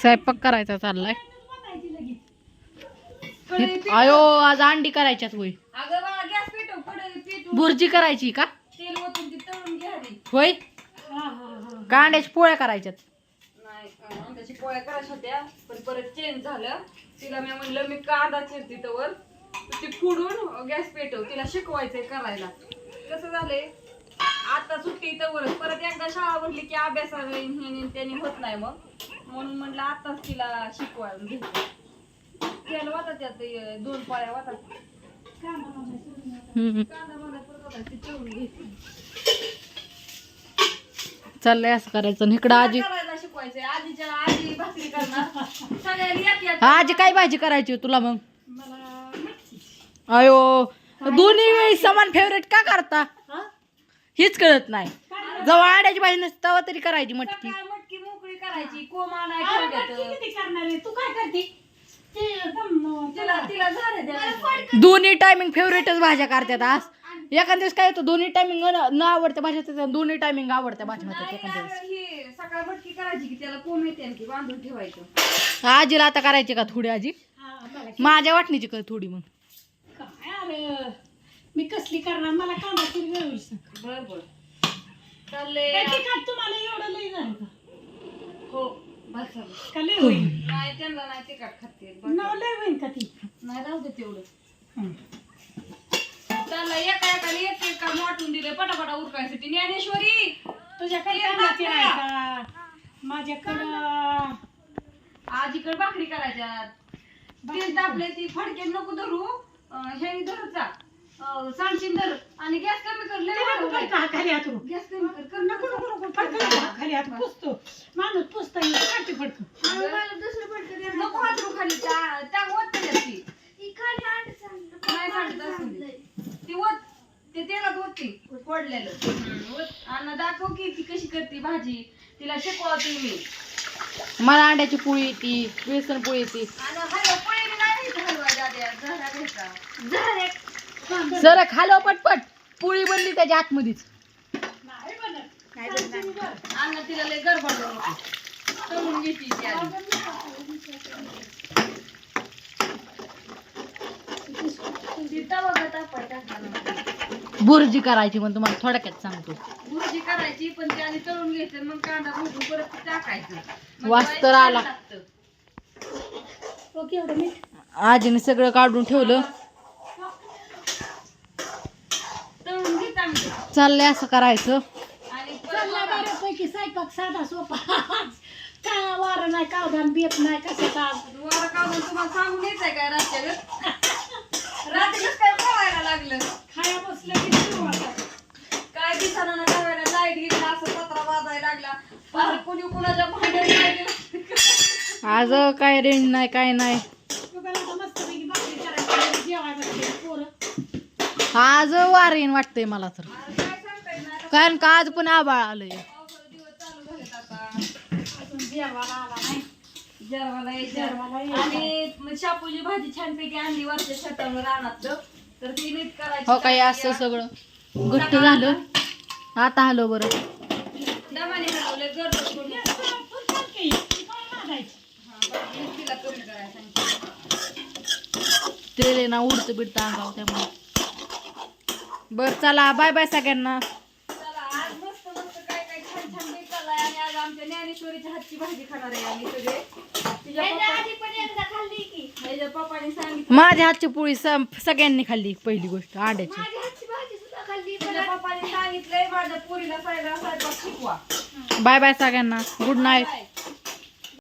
स्वयंपाक करायचा चाललाय. आयो आज अंडी करायच्यात होय. बुर्जी करायची का? होय? का अंड्याच्या पोळ्या करायच्यात? त्याची पोळ्या करायच्या होत्या पण परत चेंज झालं. तिला मी म्हणलं मी कांदा चिरते तवर तर ती फोडून गॅस पेटव तिला शिकवायचंय करायला. कसं झालंय? आता सुट्टी तवर परत एकदा शाळा भरली की अभ्यास त्याने होत नाही मग. म्हणून म्हणलं आताच तिला शिकवायला घ्यायचं तेल वाटा त्यात दोन पाळ्या वाटा हम्म. कांदा मला परत वाटा ते चिरून घ्यायचं. चाललंय असं करायचं इकडं आजी शिकवायचंय. आजीच्या आजी भाकरी करणार. आजी काय भाजी करायची हो तुला मग? अयो दोन्ही वेळी समान फेवरेट का करता? हेच कळत नाही. जेव्हा अंड्याची भाजी नसते तरी करायची मटकी करायची कोमा नाही ठेवल्यात तू काय करते? ते एकदम तिला तिला झाले द्यायचं दोन्ही टायमिंग फेवरेटच भाज्या करतात आज. एखाद्या दिवस काय होतं दोन्ही टायमिंग न आवडत्या भाज्या दोन्ही टायमिंग आवडत्या भाज्या नाही ही सकाळ मटकी करायची की त्याला कोंब येते की बांधून ठेवायचं? दिवस आजीला आता करायची का थोडी आजी? हा, मला माझ्या वाटणीची कर थोडी मग. काय अरे मी कसली करणार? मला कांदा वेळी सांग. बर बर. चालले काय तुम्हाला एवढं लई बस झालं. का लई होईल नाही त्यांना नाही तिखट खाते नाव लई होईल का ती? नाही राहू दे तेवढं. हं. चाललं एका एकाला एक एक काम वाटून दिले पटापटा उरकायसाठी. ज्ञानेश्वरी तुझ्याकडे माझ्याकडं. आजीकडे भाकरी करायच्यात तेल तापले ती फडके नको धरू. अं, ह्यानी जा अं, धर. आणि गॅस कमी कर लय ते नको वाढवलाय. फडका खाली हात रू. गॅस कमी कर कर नको नको नको फडका नको खाली हात पुसतो. माणूस पुसता येईल फडकं नको हात रू खाली त्या त्या वत त्याच्यात ती नाही सांडत असून दे. ती वत ते तेलात वतती फोडलेलं. हं, वत. आणि दाखव की ती कशी करते भाजी. तिला शिकवते मी. मला अंड्याची पोळी येते बेसन पोळी येते. आणि हलवा पळी नाही हलवा दाद्या झाला घ्यायचा. सर खालो पटपट. पोळी बनली त्याच्या आतमध्येच. नाही बनत. अन्न तिला लय गडबड नको. तळून घेते ती आधी. ती तवा असताना. बुर्जी करायची पण तुम्हाला थोडक्यात सांगतो. भुर्जी करायची पण ती आधी तळून घ्यायचं मग कांदा भाजून परत ते टाकायचं. मग वास ते तर छान आला. लागतं. ओके एवढं मीठ. आजीने सगळं काढून ठेवलं. तळून चाललंय असं करायचं. आणि चालला बऱ्यापैकी स्वयंपाक साधा सोपा. काय वारं नाही कावधान बेत नाही कशाचा वारा काढून तुम्हाला सांगून यायचंय काय रातच्या गं? रात्रीच काय पोहायला लागलं खाया बसलं की सुरू होतं. काय दिसाना ना काय वेळेला लाइट गेली असं लागला. कोणी कुणाच्या आज काय रेंज नाही काय नाही. आज वार येईन वाटतंय मला तर. कारण का आज पण आबाळ आलंय. आला. आणि शापूची भाजी छानपैकी आणली वरच्या रानातलं तर ती नीट करायची हो काय असं सगळं घट्ट झालं. आता हलो बरं. तिला आहे ना उडतं बिडतं अंगावर त्यामुळे. बर चला बाय बाय सगळ्यांना. चला आज मस्त मस्त काय काय छान छान बेत चाललाय आणि आज आमच्या ज्ञानेश्वरीच्या हातची भाजी खाणार आहे आम्ही सगळे. तिच्या पप्पा- ह्याच्या पप्पाने सांगितलं. माझ्या हातची पोळी स- सगळ्यांनी खाल्ली पहिली गोष्ट अंड्याची तिच्या पप्पाने सांगितलंय माझ्या पोरीला सगळा स्वयंपाक शिकवा. बाय बाय सगळ्यांना. Good night.